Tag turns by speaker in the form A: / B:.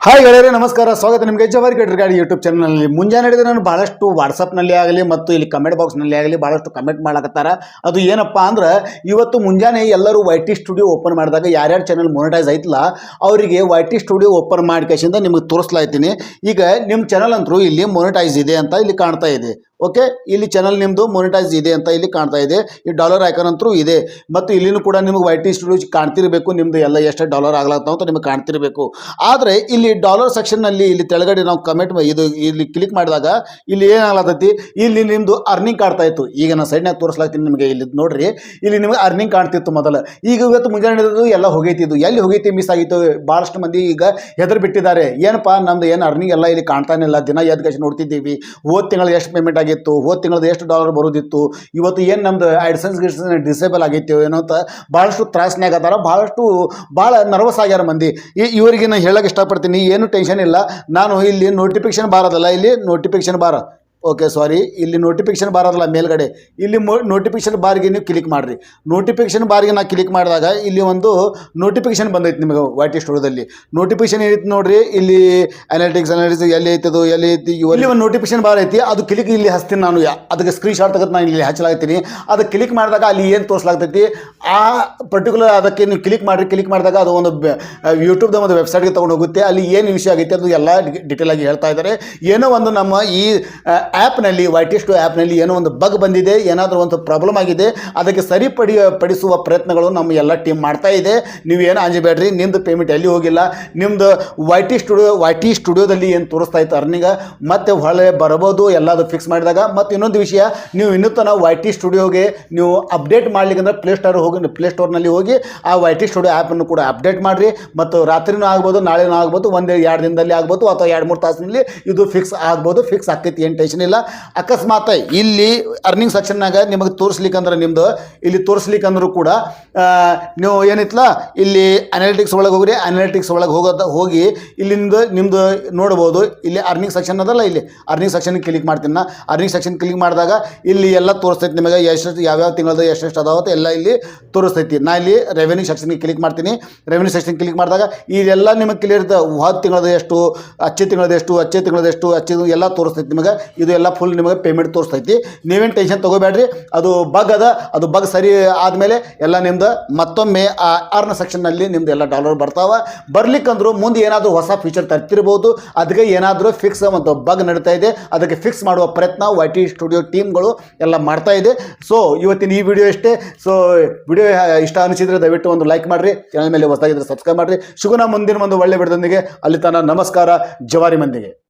A: Hi ಗೆಳೆಯರೇ, ನಮಸ್ಕಾರ. ಸ್ವಾಗತ ನಿಮಗೆ ಜವಾರಿ ಗಡ್ರ ಗಾಡಿ ಯೂಟ್ಯೂಬ್ ಚಾನಲ್ನಲ್ಲಿ ಮುಂಜಾನೆ ಹಿಡಿದು ನಾನು ಭಾಳಷ್ಟು ವಾಟ್ಸಪ್ನಲ್ಲಿ ಆಗಲಿ ಮತ್ತು ಇಲ್ಲಿ ಕಮೆಂಟ್ ಬಾಕ್ಸ್ನಲ್ಲಿ ಆಗಲಿ ಭಾಳಷ್ಟು ಕಮೆಂಟ್ ಮಾಡಕತ್ತಾರ. ಅದು ಏನಪ್ಪ ಅಂದ್ರೆ, ಇವತ್ತು ಮುಂಜಾನೆ ಎಲ್ಲರೂ ವೈ ಟಿ ಸ್ಟುಡಿಯೋ ಓಪನ್ ಮಾಡಿದಾಗ ಯಾರ್ಯಾರು ಚಾನಲ್ ಮೊನಿಟೈಸ್ ಐತಲ್ಲ ಅವರಿಗೆ ವೈ ಟಿ ಸ್ಟುಡಿಯೋ ಓಪನ್ ಮಾಡ್ಕೇಶಿಂದ ನಿಮಗೆ ತೋರಿಸ್ಲಾಯ್ತೀನಿ ಈಗ ನಿಮ್ಮ ಚಾನಲ್ ಅಂತರೂ ಇಲ್ಲಿ ಮೊನಿಟೈಸ್ ಇದೆ ಅಂತ ಇಲ್ಲಿ ಕಾಣ್ತಾ ಇದೆ. ಓಕೆ ಇಲ್ಲಿ ಚಾನಲ್ ನಿಮ್ಮದು ಮೊನಿಟೈಸ್ ಇದೆ ಅಂತ ಇಲ್ಲಿ ಕಾಣ್ತಾ ಇದೆ. ಈ ಡಾಲರ್ ಐಕನ್ ಅಂತೂ ಇದೆ. ಮತ್ತು ಇಲ್ಲಿನೂ ಕೂಡ ನಿಮಗೆ ವೈ ಟಿ ಕಾಣ್ತಿರಬೇಕು. ನಿಮ್ಮದು ಎಲ್ಲ ಎಷ್ಟು ಡಾಲರ್ ಆಗ್ಲಾಗ್ತಾವ ಅಂತ ನಿಮಗೆ ಕಾಣ್ತಿರಬೇಕು. ಆದರೆ ಇಲ್ಲಿ ಡಾಲರ್ ಸೆಕ್ಷನ್ನಲ್ಲಿ ಇಲ್ಲಿ ತೆಳಗಡೆ ನಾವು ಕಮೆಂಟ್ ಇದು ಇಲ್ಲಿ ಕ್ಲಿಕ್ ಮಾಡಿದಾಗ ಇಲ್ಲಿ ಏನಾಗ್ಲತ್ತೈತಿ ಇಲ್ಲಿ ನಿಮ್ಮದು ಅರ್ನಿಂಗ್ ಕಾಣ್ತಾ ಇತ್ತು. ಈಗ ನಾನು ಸೈಡ್ನಾಗ ತೋರಿಸ್ಲಾಗ್ತೀನಿ ನಿಮಗೆ ಇಲ್ಲಿ ನೋಡ್ರಿ. ಇಲ್ಲಿ ನಿಮಗೆ ಅರ್ನಿಂಗ್ ಕಾಣ್ತಿತ್ತು ಮೊದಲು. ಈಗ ಇವತ್ತು ಮುಂಜಾನೆ ಎಲ್ಲ ಹೋಗೈತಿದ್ದು ಎಲ್ಲಿ ಹೋಗೈತಿ ಮಿಸ್ ಆಗಿತ್ತು? ಭಾಳಷ್ಟು ಮಂದಿ ಈಗ ಹೆದರ್ ಬಿಟ್ಟಿದ್ದಾರೆ. ಏನಪ್ಪ? ನಮ್ದು ಏನು ಅರ್ನಿಂಗ್ ಎಲ್ಲ ಇಲ್ಲಿ ಕಾಣ್ತಾನೆ ಇಲ್ಲ. ದಿನ ಕಷ್ಟ ನೋಡ್ತಿದ್ದೀವಿ. ಹೋದ ತಿಂಗಳು ಎಷ್ಟು ಪೇಮೆಂಟ್ ಆಗಿತ್ತು, ಹೋದ ತಿಂಗಳದ್ದು ಎಷ್ಟು ಡಾಲರ್ ಬರೋದಿತ್ತು, ಇವತ್ತು ಏನು ನಮ್ದು ಆಡ್ಸನ್ಸ್ ಗಿಡ್ಸೆನ್ಸ್ ಡಿಸೇಬಲ್ ಆಗಿತ್ತು ಏನೋ ಅಂತ ಭಾಳಷ್ಟು ತ್ರಾಸನ್ಯಾಗ ಅದಾರ ಭಾಳಷ್ಟು ಭಾಳ ನರ್ವಸ್ ಆಗ್ಯಾರ ಮಂದಿ. ಈ ಇವರಿಗೆ ನಾನು ಹೇಳಕ್ಕೆ ಇಷ್ಟಪಡ್ತೀನಿ, ಏನು ಟೆನ್ಷನ್ ಇಲ್ಲ. ನಾನು ಇಲ್ಲಿ ನೋಟಿಫಿಕೇಶನ್ ಬಾರದಲ್ಲ, ಇಲ್ಲಿ ನೋಟಿಫಿಕೇಶನ್ ಬಾರ. ಓಕೆ ಸಾರಿ ಇಲ್ಲಿ ನೋಟಿಫಿಕೇಶನ್ ಅದಲ್ಲ ಮೇಲ್ಗಡೆ. ಇಲ್ಲಿ ಮೊ ನೋಟಿಫಿಕೇಶನ್ ಬಾರ್ಗೆ ನೀವು ಕ್ಲಿಕ್ ಮಾಡಿರಿ. ನೋಟಿಫಿಕೇಶನ್ ಬಾರ್ಗೆ ನಾನು ಕ್ಲಿಕ್ ಮಾಡಿದಾಗ ಇಲ್ಲಿ ಒಂದು ನೋಟಿಫಿಕೇಶನ್ ಬಂದೈತಿ ನಿಮಗೆ ವೈಟಿ ಸ್ಟುಡಿಯೋದಲ್ಲಿ ನೋಟಿಫಿಕೇಶನ್ ಏನೈತಿ ನೋಡಿರಿ? ಇಲ್ಲಿ ಅನಾಲಿಟಿಕ್ಸ್ ಅನಾಲಿಟಿಕ್ಸ್ ಎಲ್ಲಿ ಐತದು, ಎಲ್ಲಿ ಐತಿ ಇಲ್ಲಿ ಒಂದು ನೋಟಿಫಿಕೇಶನ್ ಬಾರ್ ಐತಿ. ಅದು ಕ್ಲಿಕ್ ಇಲ್ಲಿ ಹಚ್ತೀನಿ ನಾನು. ಅದಕ್ಕೆ ಸ್ಕ್ರೀನ್ ಶಾಟ್ ತೆಗೆದು ನಾನು ಇಲ್ಲಿ ಹಚ್ಚಲಾಗ್ತೀನಿ. ಅದು ಕ್ಲಿಕ್ ಮಾಡಿದಾಗ ಅಲ್ಲಿ ಏನು ತೋರಿಸಲಾಗ್ತೈತಿ? ಆ ಪರ್ಟಿಕ್ಯುಲರ್ ಅದಕ್ಕೆ ನೀವು ಕ್ಲಿಕ್ ಮಾಡಿರಿ. ಕ್ಲಿಕ್ ಮಾಡಿದಾಗ ಅದು ಒಂದು ಯೂಟ್ಯೂಬ್ದ ಒಂದು ವೆಬ್ಸೈಟ್ಗೆ ತೊಗೊಂಡು ಹೋಗುತ್ತೆ. ಅಲ್ಲಿ ಏನು ವಿಷಯ ಆಗೈತೆ ಅದು ಎಲ್ಲ ಡಿಟೇಲ್ ಆಗಿ ಹೇಳ್ತಾ ಇದ್ದಾರೆ ಏನೋ ಒಂದು ನಮ್ಮ ಈ ಆ್ಯಪ್ನಲ್ಲಿ, ವೈಟಿಸ್ಟು ಆ್ಯಪ್ನಲ್ಲಿ ಏನೋ ಒಂದು ಬಗ್ ಬಂದಿದೆ, ಏನಾದರೂ ಒಂದು ಪ್ರಾಬ್ಲಮ್ ಆಗಿದೆ, ಅದಕ್ಕೆ ಸರಿಪಡಿ ಪಡಿಸುವ ಪ್ರಯತ್ನಗಳು ನಮ್ಮ ಎಲ್ಲ ಟೀಮ್ ಮಾಡ್ತಾ ಇದೆ. ನೀವೇನು ಅಂಜಬೇಡ್ರಿ ನಿಮ್ಮದು ಪೇಮೆಂಟ್ ಎಲ್ಲಿ ಹೋಗಿಲ್ಲ ನಿಮ್ಮದು Y T studio Y T ಸ್ಟುಡಿಯೋದಲ್ಲಿ ಏನು ತೋರಿಸ್ತಾ ಇತ್ತು ಅರ್ನಿಂಗ ಮತ್ತೆ ಹೊಳೆ ಬರಬಹುದು ಎಲ್ಲದು ಫಿಕ್ಸ್ ಮಾಡಿದಾಗ, ಮತ್ತು ಇನ್ನೊಂದು ವಿಷಯ, ನೀವು ಇನ್ನೂ ತನಕ ವೈ ಟಿ ಸ್ಟುಡಿಯೋಗೆ ನೀವು ಅಪ್ಡೇಟ್ ಮಾಡಲಿಕ್ಕಂದ್ರೆ ಪ್ಲೇ ಸ್ಟೋರ್ ಹೋಗಿ ಪ್ಲೇ ಸ್ಟೋರ್ನಲ್ಲಿ ಹೋಗಿ, ಆ ವೈ ಟಿ ಸ್ಟುಡಿಯೋ ಆ್ಯಪನ್ನು ಕೂಡ ಅಪ್ಡೇಟ್ ಮಾಡಿರಿ. ಮತ್ತು ರಾತ್ರಿನೂ ಆಗ್ಬೋದು, ನಾಳೆನೂ ಆಗ್ಬೋದು, ಒಂದು ಎರಡು ದಿನದಲ್ಲಿ ಆಗ್ಬೋದು, ಅಥವಾ ಎರಡು ಮೂರು ತಾಸಿನಲ್ಲಿ ಇದು ಫಿಕ್ಸ್ ಆಗ್ಬೋದು ಫಿಕ್ಸ್ ಆಗ್ತೈತಿ ಏನು ಟೆನ್ಷನ್ ಇಲ್ಲ ಅಕಸ್ಮಾತ್ ಇಲ್ಲಿ ಅರ್ನಿಂಗ್ ಸೆಕ್ಷನ್ನಾಗ ನಿಮಗೆ ತೋರಿಸ್ಲಿಕ್ಕಂದ್ರೆ ನಿಮ್ಮದು ಇಲ್ಲಿ ತೋರಿಸ್ಲಿಕ್ಕಂದ್ರೂ ಕೂಡ ನೀವು ಏನಿತ್ತಲ್ಲ ಇಲ್ಲಿ ಅನಾಲಿಟಿಕ್ಸ್ ಒಳಗೆ ಹೋಗ್ರಿ ಅನಾಲಿಟಿಕ್ಸ್ ಒಳಗೆ ಹೋಗೋದ, ಹೋಗಿ ಇಲ್ಲಿ ನಿಮ್ಮದು ನೋಡ್ಬೋದು. ಇಲ್ಲಿ ಅರ್ನಿಂಗ್ ಸೆಕ್ಷನ್ ಅದಲ್ಲ ಇಲ್ಲಿ. ಅರ್ನಿಂಗ್ ಸೆಕ್ಷನ್ ಕ್ಲಿಕ್ ಮಾಡ್ತೀನಿ ನಾ. ಅರ್ನಿಂಗ್ ಸೆಕ್ಷನ್ ಕ್ಲಿಕ್ ಮಾಡಿದಾಗ ಇಲ್ಲಿ ಎಲ್ಲ ತೋರಿಸ್ತೈತಿ ನಿಮಗೆ, ಎಷ್ಟೆಷ್ಟು, ಯಾವ್ಯಾವ ತಿಂಗಳದ ಎಷ್ಟೆಷ್ಟು ಅದಾವತ್ತ ಎಲ್ಲ ಇಲ್ಲಿ ತೋರಿಸ್ತೈತಿ. ನಾ ಇಲ್ಲಿ ರೆವೆನ್ಯೂ ಸೆಕ್ಷನ್ಗೆ ಕ್ಲಿಕ್ ಮಾಡ್ತೀನಿ. ರೆವೆನ್ಯೂ ಸೆಕ್ಷನ್ ಕ್ಲಿಕ್ ಮಾಡಿದಾಗ ಇದೆಲ್ಲ ನಿಮಗೆ ಕ್ಲಿಯರ್ ಹತ್ತು ತಿಂಗಳದ ಎಷ್ಟು, ಅಚ್ಚೆ ತಿಂಗಳದ ಎಷ್ಟು, ಅಚ್ಚೆ ತಿಂಗಳದ ಎಷ್ಟು, ಅಚ್ಚೆ ಎಲ್ಲ ತೋರಿಸ್ತೈತಿ ನಿಮಗೆ. ಇದು ಎಲ್ಲ ಫುಲ್ ನಿಮಗೆ ಪೇಮೆಂಟ್ ತೋರಿಸ್ತೈತಿ. ನೀವೇನು ಟೆನ್ಷನ್ ತೊಗೋಬೇಡ್ರಿ. ಅದು ಬಗ್ ಅದ. ಅದು ಬಗ್ ಸರಿ ಆದಮೇಲೆ ಎಲ್ಲ ನಿಮ್ದು ಮತ್ತೊಮ್ಮೆ ಆ ಆರ್ನ ಸೆಕ್ಷನ್ನಲ್ಲಿ ನಿಮ್ದು ಎಲ್ಲ ಡಾಲರ್ ಬರ್ತಾವ. ಬರ್ಲಿಕ್ಕಂದ್ರೂ ಮುಂದೆ ಏನಾದರೂ ಹೊಸ ಫೀಚರ್ ತರ್ತಿರ್ಬೋದು. ಅದಕ್ಕೆ ಏನಾದರೂ ಫಿಕ್ಸ್ ಮತ್ತು ಬಗ್ ನಡೀತಾ ಇದೆ. ಅದಕ್ಕೆ ಫಿಕ್ಸ್ ಮಾಡುವ ಪ್ರಯತ್ನ ವೈ ಟಿ ಸ್ಟುಡಿಯೋ ಟೀಮ್ಗಳು ಎಲ್ಲ ಮಾಡ್ತಾ ಇದೆ. ಸೊ ಇವತ್ತಿನ ಈ ವಿಡಿಯೋ ಇಷ್ಟೇ ಸೊ ವಿಡಿಯೋ ಇಷ್ಟ ಅನಿಸಿದರೆ ದಯವಿಟ್ಟು ಒಂದು ಲೈಕ್ ಮಾಡಿರಿ. ಚಾನಲ್ ಮೇಲೆ ಹೊಸದಾಗಿದ್ದರೆ ಸಬ್ಸ್ಕ್ರೈಬ್ ಮಾಡಿರಿ. ಶುಗುನ ಮುಂದಿನ ಒಂದು ಒಳ್ಳೆ ವಿಡಿಯೋದೊಂದಿಗೆ ಅಲ್ಲಿ ತನ ನಮಸ್ಕಾರ. ಜವಾರಿ ಮಂದಿಗೆ.